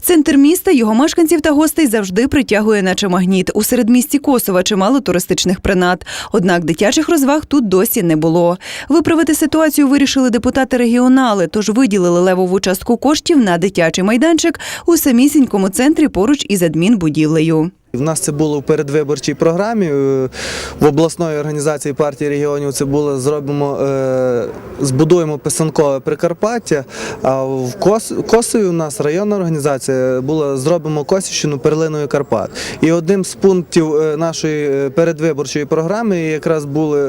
Центр міста, його мешканців та гостей завжди притягує наче магніт. У середмісті Косова чимало туристичних принад. Однак дитячих розваг тут досі не було. Виправити ситуацію вирішили депутати регіонали, тож виділили левову частку коштів на дитячий майданчик у самісінькому центрі поруч із адмінбудівлею. В нас це було в передвиборчій програмі е, в обласної організації партії регіонів. Це було зробимо, е, збудуємо писанкове Прикарпаття. А в Кос, Косові у нас районна організація була зробимо Косівщину перлиною Карпат. І одним з пунктів е, нашої передвиборчої програми якраз були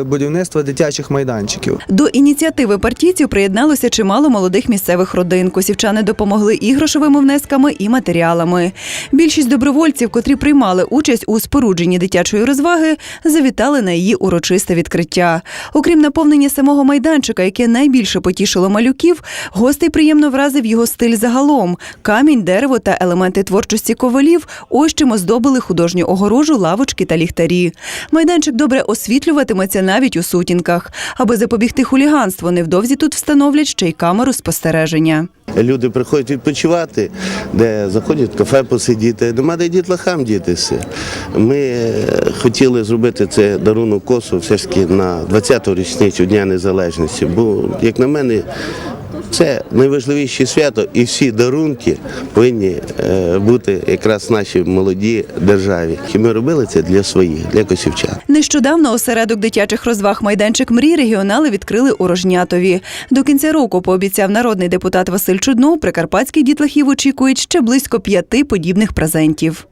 е, будівництво дитячих майданчиків. До ініціативи партійців приєдналося чимало молодих місцевих родин. Косівчани допомогли і грошовими внесками, і матеріалами. Більшість добровольців, котрі приймали участь у спорудженні дитячої розваги, завітали на її урочисте відкриття. Окрім наповнення самого майданчика, яке найбільше потішило малюків, гостей приємно вразив його стиль загалом. Камінь, дерево та елементи творчості ковалів ось чим оздобили художню огорожу, лавочки та ліхтарі. Майданчик добре освітлюватиметься навіть у сутінках. Аби запобігти хуліганству, невдовзі тут встановлять ще й камеру спостереження. Люди приходять відпочивати, де заходять в кафе посидіти, нема де дітлахам дітися. Ми е, хотіли зробити це дарунок косу все ж таки на 20-ту річницю Дня Незалежності, бо, як на мене, це найважливіше свято, і всі дарунки повинні е, бути якраз нашій молодій державі. І ми робили це для своїх, для косівчан. Нещодавно осередок дитячих розваг майданчик мрій регіонали відкрили у Рожнятові. До кінця року пообіцяв народний депутат Василь Чуднов. Прикарпатських дітлахів очікують ще близько п'яти подібних презентів.